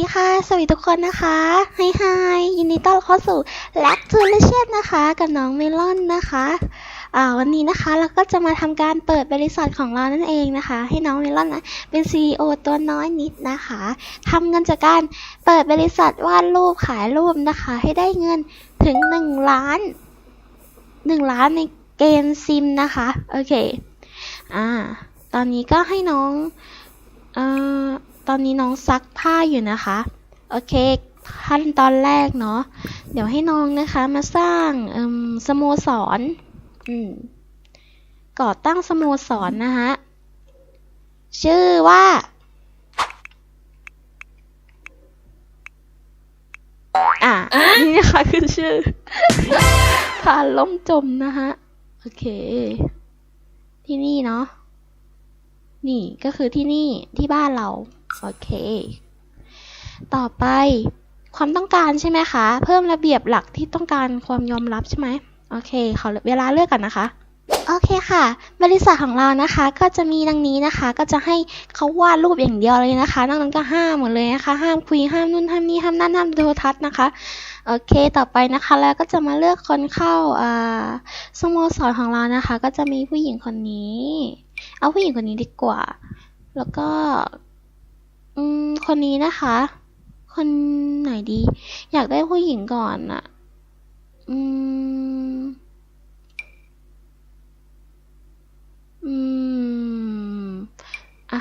ดีค่ะ สวัสดีทุกคนนะคะไฮไฮยินดีต้อนรับเข้าสู่ l a c t o l i c i o n นะคะ กับน้องเมลอนนะคะอ่าวันนี้นะคะเราก็จะมาทำการเปิดบริษัทของเรานั่นเองนะคะ ให้น้องเมลอนนะเป็น CEO ตัวน้อยนิดนะคะทำเงินจากการเปิดบริษัทวาดรูปขายรูปนะคะ ให้ได้เงินถึง 1 ล้าน 1 ล้านในเกมซิมนะคะโอเคอ่าตอนนี้ก็ให้น้องเอ่อ ตอนนี้น้องซักผ้าอยู่นะคะ โอเค ขั้นตอนแรกเนาะ เดี๋ยวให้น้องนะคะมาสร้างมสโมสรก่อตั้งสโมสรนะคะ ชื่อว่าอะนี่นะคะคือชื่อพานล่มจมนะคะโอเค ที่นี่เนาะ นี่ก็คือที่นี่ที่บ้านเรา โอเค ต่อไปความต้องการใช่ไหมคะ เพิ่มระเบียบหลักที่ต้องการความยอมรับใช่ไหมโอเคขอเวลาเลือกกันนะคะโอเคค่ะ บริษัทของเรานะคะก็จะมีดังนี้นะคะ ก็จะให้เขาวาดรูปอย่างเดียวเลยนะคะนอกนั้นก็ห้ามหมดเลยนะคะห้ามคุยห้ามนู่นห้ามนี่ห้ามนั่นห้ามโทรทัศน์นะคะโอเคต่อไปนะคะแล้วก็จะมาเลือกคนเข้าอ่าสโมสรของเรานะคะ ก็จะมีผู้หญิงคนนี้ เอาผู้หญิงคนนี้ดีกว่า แล้วก็ อืม คนนี้นะคะ คนไหนดี อยากได้ผู้หญิงก่อนอะอืม อืม อะ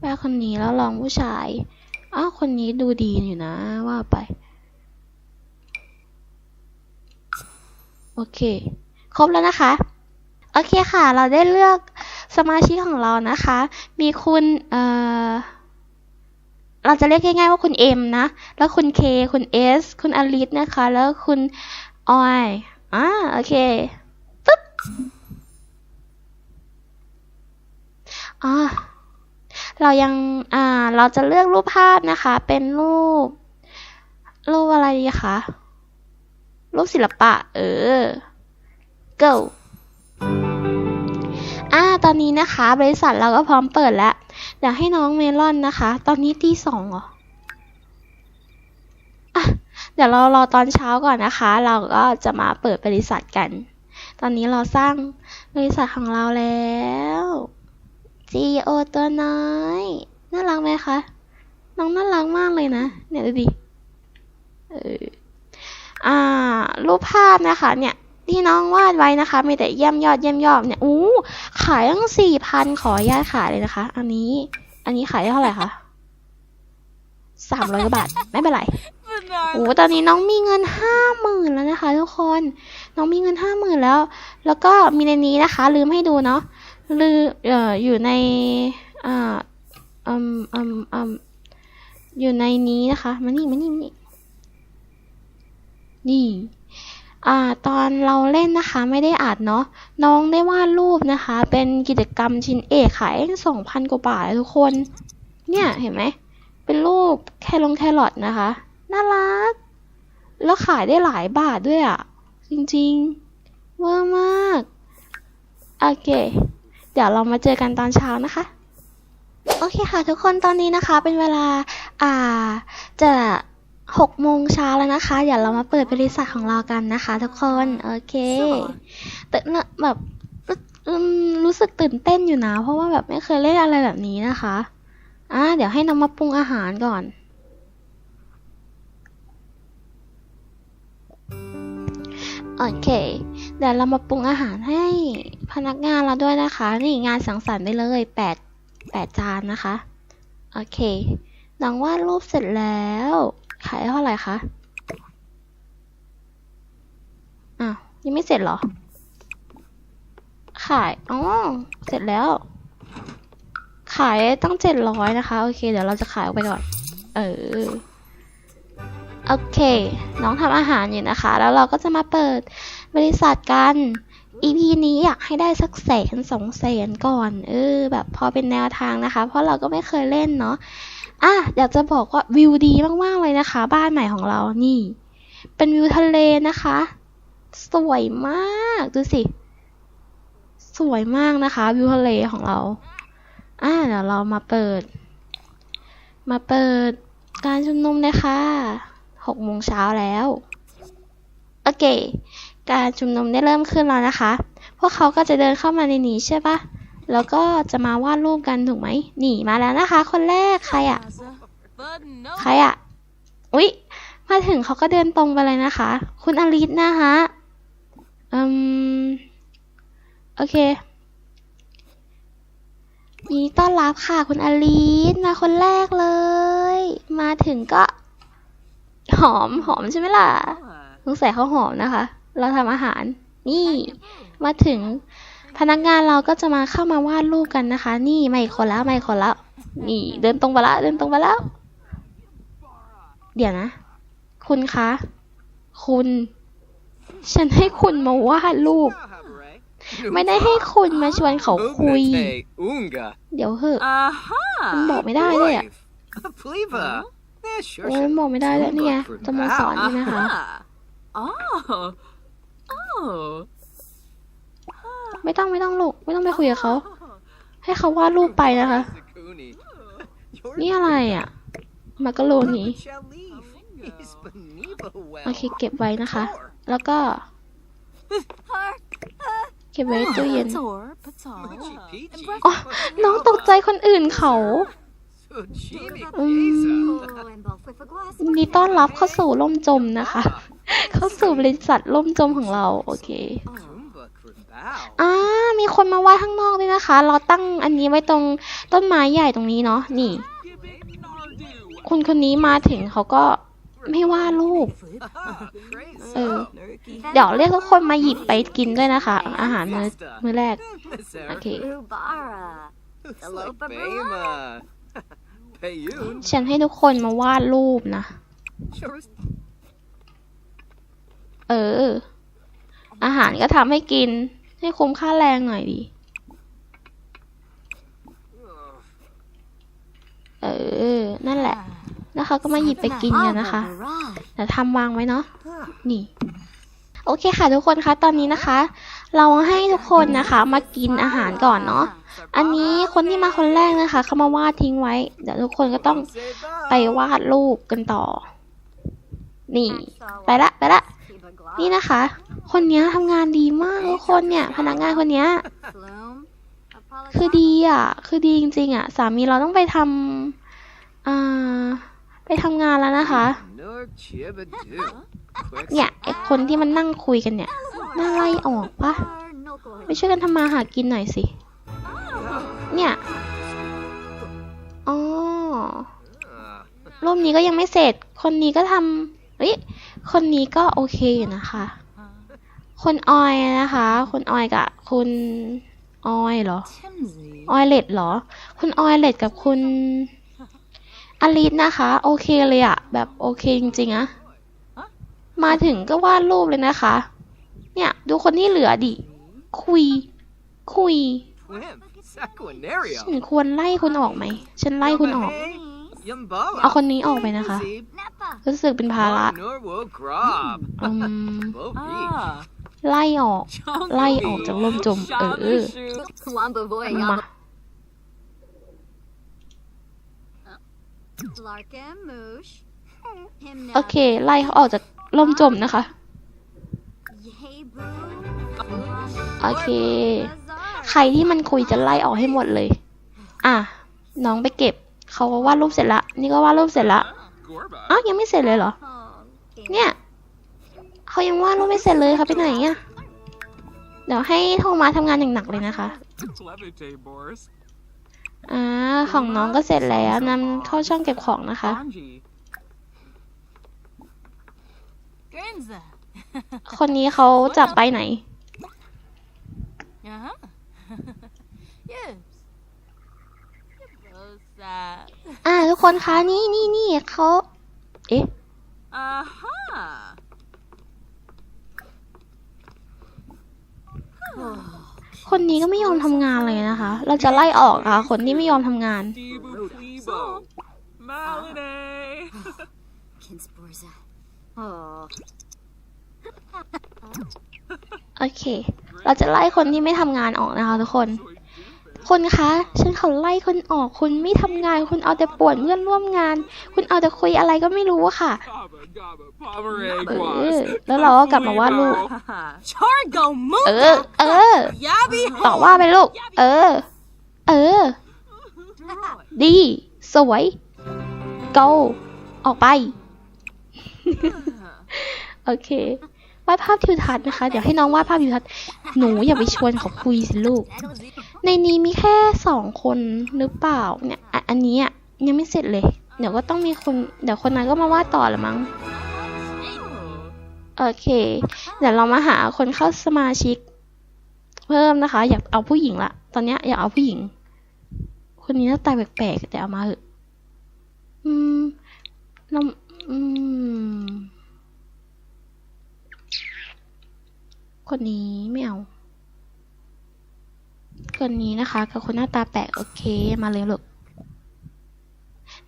แม่คนนี้แล้วลองผู้ชาย อ้าว คนนี้ดูดีอยู่นะ ว่าไป โอเค ครบแล้วนะคะโอเคค่ะ เราได้เลือกสมาชิกของเรานะคะ มีคุณ เอ่อ เราจะเรียกง่ายๆว่าคุณเอ็มนะ แล้วคุณเคคุณเอสคุณอลิสนะคะ แล้วคุณออยอ่าโอเคปึ๊บอ่าเรายังอ่าเราจะเลือกรูปภาพนะคะ เป็นรูป รูปอะไรดีคะรูปศิลปะ เออ go อ่า ตอนนี้นะคะ บริษัทเราก็พร้อมเปิดแล้ว เดี๋ยวให้น้องเมลอนนะคะ ตอนนี้ตีสองเหรออะเดี๋ยวเรารอตอนเช้าก่อนนะคะ เราก็จะมาเปิดบริษัทกัน ตอนนี้เราสร้างบริษัทของเราแล้ว CEO ตัวน้อย น่ารักไหมคะ น้องน่ารักมากเลยนะ เนี่ยดูดิ เออ อ่า รูปภาพนะคะ เนี่ย ที่น้องวาดไว้นะคะ มีแต่เยี่ยมยอดเยี่ยมยอดเนี่ยอู้ขายตั้งสี่พันขออนุญาตขายเลยนะคะ อันนี้ อันนี้ขายได้เท่าไหร่คะสามร้อยกว่าบาท ไม่เป็นไรโอ้ตอนนี้น้องมีเงินห้าหมื่นแล้วนะคะ ทุกคน น้องมีเงินห้าหมื่นแล้ว แล้วก็มีในนี้นะคะ ลืมให้ดูเนาะลืมเอ่ออยู่ในอ่าอืมอืมอืมอยู่ในนี้นะคะ มานี่มานี่มานี่นี่ อ่าตอนเราเล่นนะคะไม่ได้อัดเนาะน้องได้วาดรูปนะคะ เป็นกิจกรรมชิ้นเอกขายสองพันกว่าบาททุกคน เนี่ยเห็นไหมเป็นรูปแครองแครอทนะคะ น่ารัก แล้วขายได้หลายบาทด้วยอะ่ะ จริงๆ เวอร์มาก โอเค เดี๋ยวเรามาเจอกันตอนเช้านะคะ โอเคค่ะทุกคนตอนนี้นะคะเป็นเวลาอ่าจะ หกโมงเช้าแล้วนะคะ เดี๋ยวเรามาเปิดบริษัทของเรากันนะคะ ทุกคน โอเคตื่นแบบอืมรู้สึกตื่นเต้นอยู่นะ เพราะว่าแบบไม่เคยเล่นอะไรแบบนี้นะคะ อ่าเดี๋ยวให้น้องมาปรุงอาหารก่อน โอเค เดี๋ยวเรามาปรุงอาหารให้พนักงานเราด้วยนะคะ นี่งานสังสรรค์ไปเลยแปดแปดจานนะคะ โอเค น้องวาดรูปเสร็จแล้ว ขายเท่าไหร่คะอ้าวยังไม่เสร็จเหรอ ขายอ๋อเสร็จแล้ว ขายตั้งเจ็ดร้อยนะคะ โอเค เดี๋ยวเราจะขายออกไปก่อน เออโอเค น้องทำอาหารอยู่นะคะ แล้วเราก็จะมาเปิดบริษัทกัน EP นี้อยากให้ได้สักแสนสองแสนก่อน เออ แบบพอเป็นแนวทางนะคะ เพราะเราก็ไม่เคยเล่นเนาะ อะอยากจะบอกว่าวิวดีมากๆเลยนะคะ บ้านใหม่ของเรานี่ เป็นวิวทะเลนะคะ สวยมากดูสิ สวยมากนะคะ วิวทะเลของเราอะเดี๋ยวเรามาเปิด มาเปิดการชุมนุมเลยค่ะหกโมงเช้าแล้ว โอเค การชุมนุมได้เริ่มขึ้นแล้วนะคะ พวกเขาก็จะเดินเข้ามาในนี้ใช่ปะ แล้วก็จะมาวาดรูปกันถูกไหมนี่มาแล้วนะคะ คนแรกใครอะใครอะอุ๊ยมาถึงเขาก็เดินตรงไปเลยนะคะ คุณอลิสนะคะอืมโอเคยินดีต้อนรับค่ะคุณอลิสมาคนแรกเลย มาถึงก็ หอมหอมใช่ไหมล่ะสงสัยเขาหอมนะคะ เราทำอาหาร นี่ มาถึง พนักงานเราก็จะมาเข้ามาวาดรูปกันนะคะ นี่ไม่คนแล้วไม่คนแล้วนี่ เดินตรงไปละเดินตรงไปแล้ว เดี๋ยวนะ คุณคะ คุณ ฉันให้คุณมาวาดรูป ไม่ได้ให้คุณมาชวนเขาคุย Unga. เดี๋ยวเหอะ Aha! มันบอกไม่ได้เลยอะ Pliva. Yeah, sure. โอ้ยมันบอกไม่ได้เลยนี่ไงจะมาสอนนี่นะคะ Aha! Oh! Oh! ไม่ต้องไม่ต้องลูก ไม่ต้องไปคุยกับเขา ให้เขาวาดรูปไปนะคะ นี่อะไรอะมาการโรนี Chalif. He's Beniba well. โอเคเก็บไว้นะคะ แล้วก็ เก็บไว้ตู้เย็นอ๋อน้องตกใจคนอื่นเขาอืม Pizza. ยินดีต้อนรับเข้าสู่ล่มจมนะคะ เข้าสู่บริษัทล่มจมของเรา โอเค อ่ามีคนมาไหว้ข้างนอกด้วยนะคะ เราตั้งอันนี้ไว้ตรงต้นไม้ใหญ่ตรงนี้เนาะนี่คนคนนี้มาถึงเขาก็ไม่ว่าลูก Crazy. เออ เดี๋ยวเรียกทุกคนมาหยิบไปกินด้วยนะคะ อาหารมื้อมื้อแรก โอเค Ubara. Looks like Bema. Payun. ฉันให้ทุกคนมาวาดรูปนะ Sure. เออ อาหารก็ทำให้กิน ให้คุ้มค่าแรงหน่อยดิ เออ นั่นแหละแล้วเขาก็มาหยิบไปกินกันนะคะเดี๋ยวทำวางไว้เนาะ นี่ โอเคค่ะทุกคนคะ ตอนนี้นะคะ เราให้ทุกคนนะคะ มากินอาหารก่อนเนาะ อันนี้คนที่มาคนแรกนะคะ เขามาวาดทิ้งไว้ เดี๋ยวทุกคนก็ต้องไปวาดรูปกันต่อ นี่ ไปละ ไปละ นี่นะคะ คนเนี้ยทำงานดีมากทุกคนเนี่ย พนักงานคนเนี้ยคือดีอะ คือดีจริง ๆ อะ สามีเราต้องไปทำอ่าไปทำงานแล้วนะคะ Nur Chibadu. Quick เนี่ยไอคนที่มันนั่งคุยกันเนี่ย น่าไล่ออกปะไปช่วยกันทำมาหากินหน่อยสิ เนี่ย อ๋อ Uh, รูปนี้ก็ยังไม่เสร็จ คนนี้ก็ทำเฮ้ย คนนี้ก็โอเคอยู่นะคะคนออยนะคะคนออยกับคุณออยเหรอ Timsy. ออยเลดเหรอ คุณออยเลดกับคุณอลิสนะคะ โอเคเลยอะแบบโอเคจริงๆอะมาถึงก็วาดรูปเลยนะคะ เนี่ย ดูคนที่เหลือดิ คุย คุย Twim. Saquinario. ฉันควรไล่คุณออกไหม ฉันไล่คุณออก Yumbala. เอาคนนี้ออกไปนะคะ รู้สึกเป็นภาระ Nur wo grab. อืม Bo beach. Ah. ไล่ออก ไล่ออกจากร่มจม เออ Wamba boy. มา Larkin moosh. Him โอเค ไล่เขาออกจากร่มจมนะคะ Hey boo. โอเค ใครที่มันคุยจะไล่ออกให้หมดเลย อะ น้องไปเก็บ เขาวาดรูปเสร็จละ นี่ก็วาดรูปเสร็จละอ้าวยังไม่เสร็จเลยเหรอ เนี่ยเขายังวาดรูปไม่เสร็จเลยเขาไปไหนอะเดี๋ยวให้โทรมาทำงานอย่างหนักเลยนะคะ Levite, Boris. อ่าของน้องก็เสร็จแล้วนำเข้าช่องเก็บของนะคะ Anji. Grinza. คนนี้เขาจะไปไหน อ่า ทุกคนคะนี่นี่นี่เขาเอ๊ะ Aha. คนนี้ก็ไม่ยอมทำงานเลยนะคะ เราจะไล่ออกค่ะ คนที่ไม่ยอมทำงาน Dibu Plebo. Malinee. Kinsborza. Oh. โอเค เราจะไล่คนที่ไม่ทำงานออกนะคะทุกคน คนคะ ฉันเขาไล่คนออก คุณไม่ทำงาน คุณเอาแต่ป่วนเพื่อนร่วมงาน คุณเอาแต่คุยอะไรก็ไม่รู้อะค่ะ Gabba gabba pomerade เอ was. อแล้วเราก็กลับมาวาดรูป Chargo เอ Muka. อเออ Yabby ต่อว่าไปลูก เออ เออ ดี สวย go ออกไป โอเควาดภาพทิวทัศน์นะคะ เดี๋ยวให้น้องวาดภาพทิวทัศน์ หนูอย่าไปชวนเขาคุยสิลูก ในนี้มีแค่สองคนหรือเปล่าเนี่ยอ,อันนี้อะยังไม่เสร็จเลย เดี๋ยวก็ต้องมีคนเดี๋ยวคนนั้นก็มาว่าต่อละมั้งโอเค เดี๋ยวเรามาหาคนเข้าสมาชิก เพิ่มนะคะ อยากเอาผู้หญิงละตอนนี้อยากเอาผู้หญิง คนนี้หน้าตาแปลกๆแต่เอามาเถอะอืมเราอืมคนนี้ไม่เอา คนนี้นะคะกับคนหน้าตาแปลกโอเคมาเลยลูก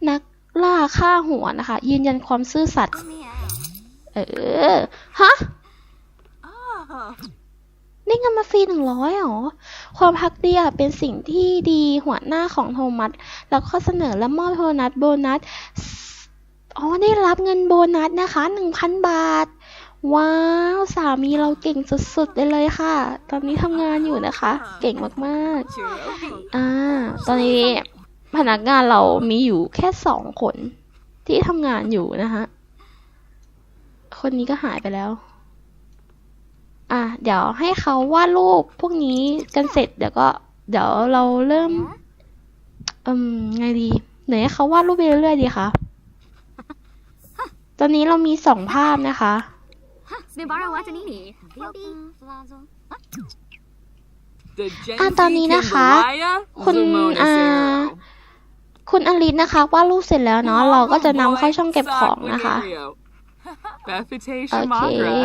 นักล่าฆ่าหัวนะคะ ยืนยันความซื่อสัตย์เออฮะได้เงินมาฟรีหนึ่งร้อยหรอ ความพักดีอะเป็นสิ่งที่ดีหัวหน้าของโทมัสแล้วข้อเสนอและมอบโบนัสโบนัส อ๋อ ได้รับเงินโบนัสนะคะหนึ่งพันบาท ว้าว สามีเราเก่งสุดๆเลยเลยค่ะ ตอนนี้ทำงานอยู่นะคะ เก่งมากๆ อ่า ตอนนี้พนักงานเรามีอยู่แค่สองคนที่ทำงานอยู่นะคะคนนี้ก็หายไปแล้ว อะ เดี๋ยวให้เขาวาดรูปพวกนี้กันเสร็จเดี๋ยวก็ เดี๋ยวเราเริ่ม อืม ไงดีไหนให้เขาวาดรูปไปเรื่อยๆดีคะตอนนี้เรามีสองภาพนะคะ Snibara Watanini. Baby. Flazo. The อะ Gen ตอนนี้นะคะ Jambalaya คุณ Zumona อ่า Zero. คุณอลิสนะคะวาดรูปเสร็จแล้วเนาะเราก็จะนำเข้าช่องเก็บของนะคะ Sanguinario. Bethite โอเค Shamagra.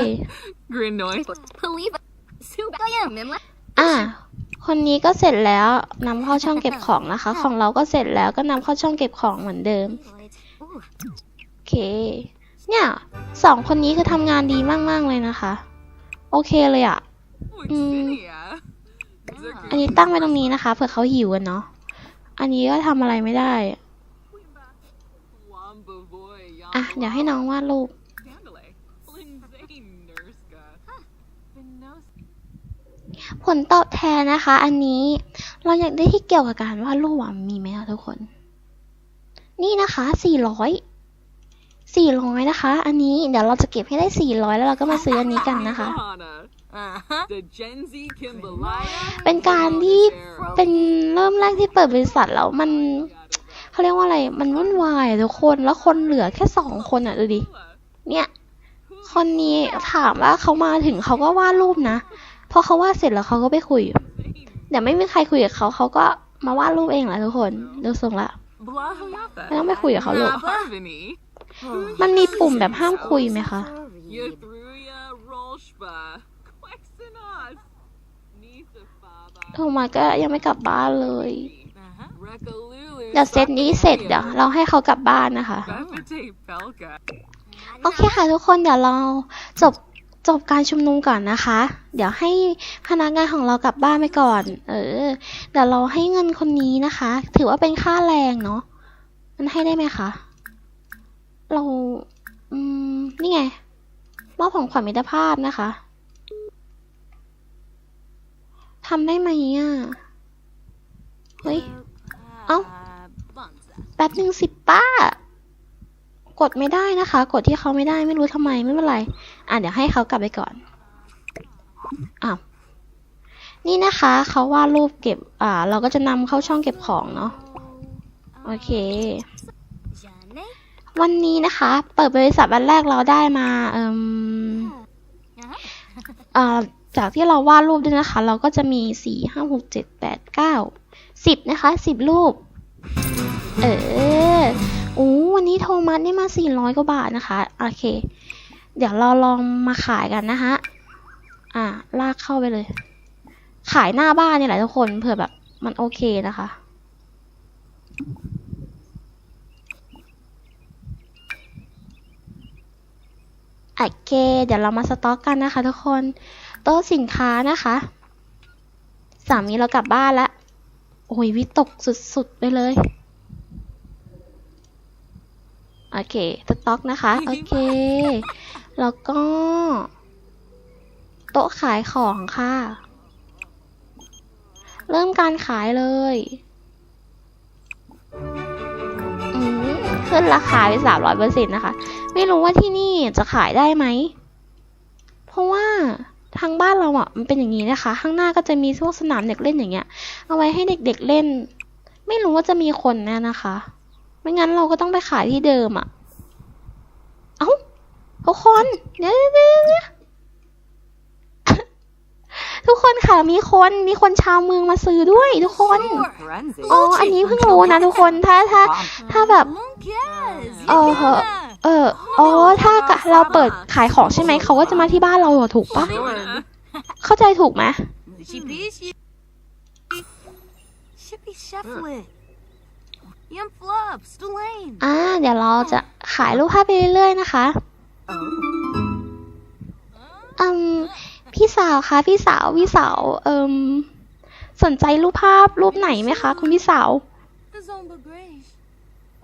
Grinoy. Paliva. Subaya Mimla. อะคนนี้ก็เสร็จแล้วนำเข้าช่องเก็บของนะคะ ของเราก็เสร็จแล้วก็นำเข้าช่องเก็บของเหมือนเดิม Ooh. โอเค เนี่ยสองคนนี้คือทำงานดีมากๆเลยนะคะ โอเคเลยอะ่ะ Wixinia. อันนี้ตั้งไว้ตรงนี้นะคะเผื่อเขาหิวกันเนาะอันนี้ก็ทำอะไรไม่ได้ Wamba Voy อะเดี๋ยวให้น้องวาดรูป Candele. Lindsay Nurska. Venos. ผลตอบแทนนะคะ อันนี้เราอยากได้ที่เกี่ยวกับการวาดรูปอะมีไหมคะทุกคน นี่นะคะสี่ ร้อยสี่ร้อยนะคะ อันนี้เดี๋ยวเราจะเก็บให้ได้สี่ร้อยแล้วเราก็มาซื้ออันนี้กันนะคะ Johanna. Uh-huh. The Gen Z Kimbalaya. เป็นการที่เป็นเริ่มแรกที่เปิดบริษัทแล้วมันเขาเรียกว่าอะไร มันวุ่นวายอะทุกคน แล้วคนเหลือแค่สองคนอะดูดิ เนี่ย คนนี้ถามว่าเขามาถึงเขาก็วาดรูปนะ พอเขาวาดเสร็จแล้วเขาก็ไปคุย เดี๋ยวไม่มีใครคุยกับเขาเขาก็มาวาดรูปเองแหละทุกคน ดูทรงละ Blahayatha. ไม่ต้องไปคุยกับเขาหรอก Harvini. มันมีปุ่มแบบห้ามคุยไหมคะ โทมัสก็ยังไม่กลับบ้านเลยเดี๋ยวเซตนี้เสร็จเดี๋ยวเราให้เขากลับบ้านนะคะ โอเคค่ะทุกคนเดี๋ยวเราจบจบการชุมนุมก่อนนะคะ เดี๋ยวให้พนักงานของเรากลับบ้านไปก่อน เออ เดี๋ยวเราให้เงินคนนี้นะคะ ถือว่าเป็นค่าแรงเนาะ มันให้ได้ไหมคะ เรา อืม นี่ไง มอบของขวัญมิตรภาพนะคะทำได้ไหมอะ เฮ้ย เอ้า แป๊บหนึ่งสิป้า กดไม่ได้นะคะ กดที่เขาไม่ได้ไม่รู้ทำไมไม่เป็นไร อะเดี๋ยวให้เขากลับไปก่อน อ้าว นี่นะคะเขาวาดรูปเก็บ อ่า เราก็จะนำเข้าช่องเก็บของเนาะ โอเค วันนี้นะคะ เปิดบริษัทวันแรกเราได้มาเอ่มอ่าจากที่เราวาดรูปด้วยนะคะ เราก็จะมีสี่ห้าหกเจ็ดแปดเก้าสิบนะคะสิบรูป เออโอ้วันนี้โทมัสได้มาสี่ร้อยกว่าบาทนะคะ โอเค เดี๋ยวเราลองมาขายกันนะคะอ่า ลากเข้าไปเลย ขายหน้าบ้านนี่แหละทุกคนเผื่อแบบมันโอเคนะคะ โอเค เดี๋ยวเรามาสต็อกกันนะคะทุกคน โต๊ะสินค้านะคะ สามีเรากลับบ้านแล้วโอ้ยวิตกสุดๆไปเลย โอเค สต็อกนะคะ โอเค แล้วก็ โต๊ะขายของค่ะ เริ่มการขายเลย ขึ้นราคาไปสามร้อยเปอร์เซ็นต์นะคะ ไม่รู้ว่าที่นี่จะขายได้ไหม เพราะว่าทางบ้านเราอะมันเป็นอย่างนี้นะคะ ข้างหน้าก็จะมีพวกสนามเด็กเล่นอย่างเงี้ย เอาไว้ให้เด็กๆเล่น ไม่รู้ว่าจะมีคนแน่นะคะ ไม่งั้นเราก็ต้องไปขายที่เดิมอะ เอ้าทุกคนเดี๋ยเดี๋ยวเดี๋ยว ทุกคนค่ะมีคนมีคนชาวเมืองมาซื้อด้วยทุกคน Frenzy. อ๋ออันนี้เพิ่งรู้นะทุกคนถ้าถ้าถ้าแบบ Yes. เออเหอะเอออ๋อถ้ากะเราเปิดขายของใช่ไหมเขาก็จะมาที่บ้านเราเหรอถูกปะเข้าใจถูกไหม Shippy Cheflet. Yum Flub. Stulane. อ่าเดี๋ยวเราจะขายรูปภาพไปเรื่อยๆนะคะอืม พี่สาวคะพี่สาวพี่สาวเอิมสนใจรูปภาพรูปไหนไหมคะ คุณพี่สาว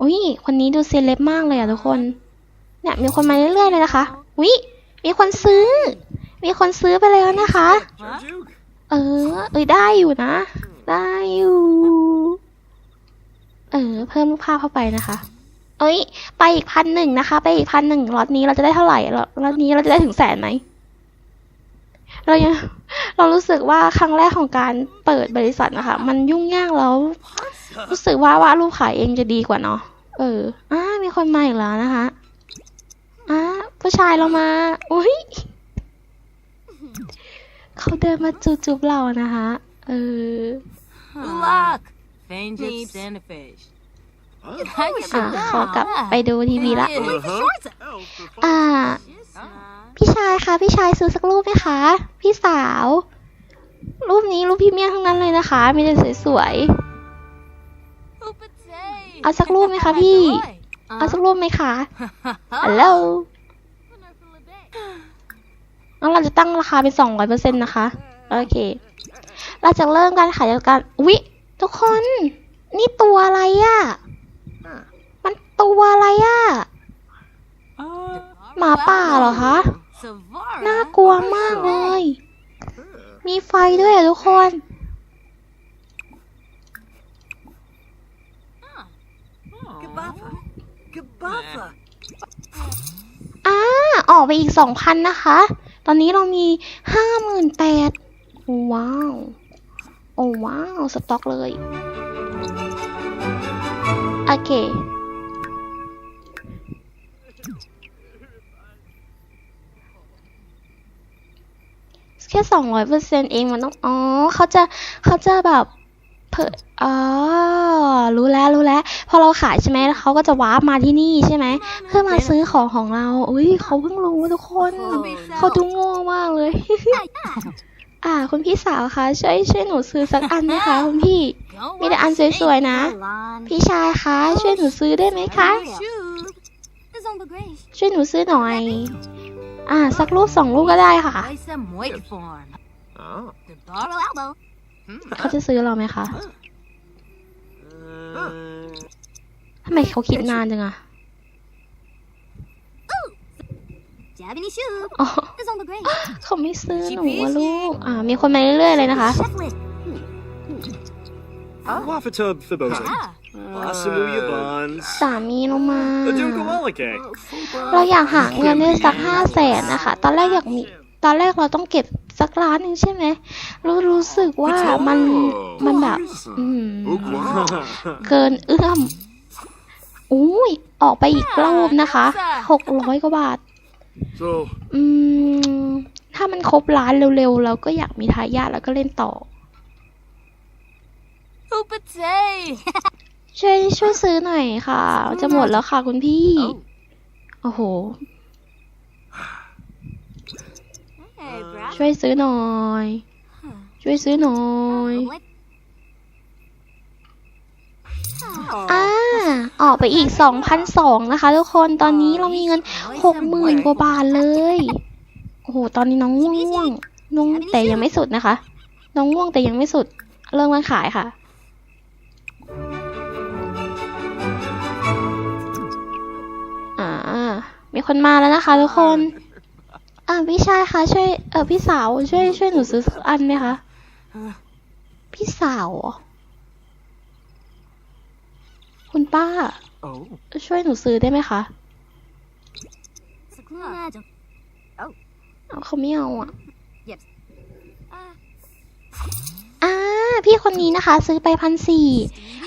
อุ้ยคนนี้ดูเซเลบมากเลยอะทุกคน เนี่ยมีคนมาเรื่อยๆเลยนะคะอุ้ยมีคนซื้อ มีคนซื้อไปแล้วนะคะ เออ เอ้ยได้อยู่นะ ได้อยู่ เออ เพิ่มรูปภาพเข้าไปนะคะ เอ้ย ไปอีกพันหนึ่งนะคะ ไปอีกพันหนึ่งล็อตนี้เราจะได้เท่าไหร่ล็อตนี้เราจะได้ถึงแสนไหม เรายังเรารู้สึกว่าครั้งแรกของการเปิดบริษัทนะคะ มันยุ่งยากแล้ว รู้สึกว่าวาดรูปขายเองจะดีกว่าเนาะเอออ่ามีคนมาอีกแล้วนะคะอ่าผู้ชายเรามาอุ้ยเขาเดินมาจูบๆเรานะคะเออ Luck. Fange Neeps. Sanifish. อ่าเขากลับไปดูทีวีละ Uh-huh. Elf for อ่า พี่ชายคะพี่ชายซื้อสักรูปไหมคะ พี่สาว รูปนี้รูปพรี่เมียมทั้งนั้นเลยนะคะ มีแต่สวยๆเอาสักรูปไหมคะพี่ เอาสักรูปไหมคะฮัลโหลงั้นเราจะตั้งราคาเป็นสองร้อยเปอร์เซ็นต์นะคะ โอเค เราจะเริ่มการขายจากการอุ๊ยทุกคน นี่ตัวอะไรอะมันตัวอะไรอะหมาป่าเหรอคะ Savara. น่ากลัวมากเลย มีไฟด้วยอะทุกคน Gabafa. Gabafa. อ่าออกไปอีกสองพันนะคะ ตอนนี้เรามีห้าหมื่นแปดว้าว โอ้ว้าว สต็อกเลย โอเค แค่สองร้อยเปอร์เซ็นเองมันต้อง อ๋อเขาจะเขาจะแบบเผยอ๋อ รู้แล้วรู้แล้ว พอเราขายใช่ไหมแล้วเขาก็จะวาร์ปมาที่นี่ใช่ไหม เพื่อมาซื้อของของเรา อุ้ยเขาเพิ่งรู้ทุกคน เขาดูโง่มากเลย อ่า คุณพี่สาวคะช่วยช่วยหนูซื้อสักอันนะคะคุณพี่ มีแต่อันสวยๆนะ พี่ชายคะช่วยหนูซื้อได้ไหมคะ The Zomba Grace. ช่วยหนูซื้อหน่อย อ่า สักรูปสองรูปก็ได้ค่ะ Place them wake form. Oh. The Borrow elbow. เขาจะซื้อเราไหมคะทำไมเขาคิดนานจังอะ Japanese shoe. อ๋อ The Zomba Grace. เขาไม่ซื้อหนูอะลูก อ่า มีคนมาเรื่อยๆเลยนะคะ Cheflet. Wafatub Fibosa. Asamuya Bonds. สามีเรามา The Dunkawalake. เราอยากหาเงินได้สักห้าแสนนะคะ ตอนแรกอยากมี ตอนแรกเราต้องเก็บสักล้านหนึ่งใช่ไหมรู้รู้สึกว่ามันมันแบบอืม เกินเอื้อมอุ้ยออกไปอีกรอบนะคะหกร้อยกว่าบาท So, อืม ถ้ามันครบล้านเร็วๆ เราก็อยากมีทายาทแล้วก็เล่นต่อ Hoopatay. ช่วยช่วยซื้อหน่อยค่ะ จะหมดแล้วค่ะคุณพี่ โอ้โห Hey, Brad. ช่วยซื้อหน่อย ช่วยซื้อหน่อยอ่าออกไปอีกสองพันสองนะคะทุกคนตอนนี้เรามีเงินหกหมื่นกว่าบาทเลย โอ้โห ตอนนี้น้องง่วงง่วงน้องแต่ยังไม่สุดนะคะ น้องง่วงแต่ยังไม่สุด เริ่มมาขายค่ะ มีคนมาแล้วนะคะ ทุกคนอ่าพี่ชายคะช่วยเออพี่สาวช่วยช่วยหนูซื้อสักอันไหมคะพี่สาวเหรอคุณป้า Oh. ช่วยหนูซื้อได้ไหมคะ Sakuna 좀เอาเขาไม่เอาอะ Yes อ่าพี่คนนี้นะคะ ซื้อไปพันสี่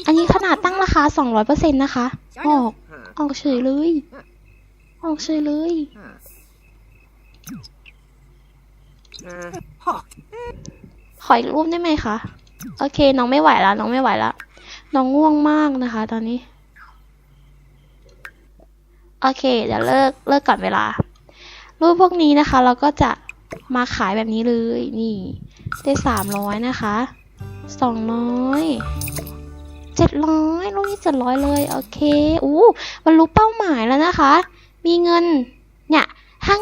อันนี้ขนาดตั้งราคาสองร้อยเปอร์เซ็นต์นะคะ ออก ออกเฉยเลย ออกเฉยเลย Huh. ขออีกรูปได้ไหมคะ โอเค น้องไม่ไหวแล้วน้องไม่ไหวแล้วน้องง่วงมากนะคะ ตอนนี้ โอเค เดี๋ยวเลิกเลิกก่อนเวลา รูปพวกนี้นะคะ เราก็จะมาขายแบบนี้เลย นี่ ได้สามร้อยนะคะสองร้อยเจ็ดร้อยรูปนี้เจ็ดร้อยเลย โอเค อู้มันรู้เป้าหมายแล้วนะคะ มีเงิน เนี่ยถ้า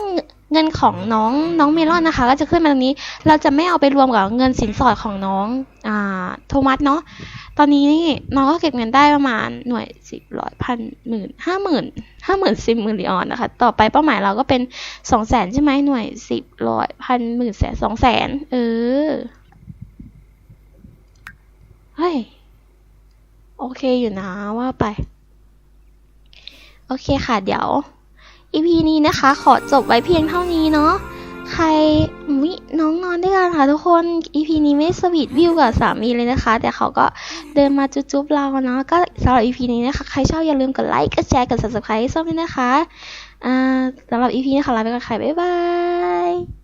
เงินของน้องน้องเมลอนนะคะ ก็จะขึ้นมาตรงนี้ เราจะไม่เอาไปรวมกับเงินสินสอดของน้องอ่าโทมัสเนาะ ตอนนี้นี่น้องก็เก็บเงินได้ประมาณหน่วยสิบร้อยพันหมื่นห้าหมื่นห้าหมื่นสิบหมื่นเหรียญนะคะ ต่อไปเป้าหมายเราก็เป็นสองแสนใช่ไหมหน่วยสิบร้อยพันหมื่นแสนสองแสนเออ เฮ้ย โอเคอยู่นะว่าไป โอเคค่ะเดี๋ยว อีพีนี้นะคะ ขอจบไว้เพียงเท่านี้เนาะใครวิน้องนอนด้วยกันค่ะทุกคน EP นี้ไม่สวีทวิวกับสามีเลยนะคะ แต่เขาก็เดินมาจุ๊บๆเราเนาะก็สำหรับ EP นี้นะคะ ใครชอบอย่าลืมกดไลค์กดแชร์กด subscribe ให้ส้มด้วยนะคะอ่าสำหรับ EP นี้ขอลาไปก่อนค่ะบ๊ายบาย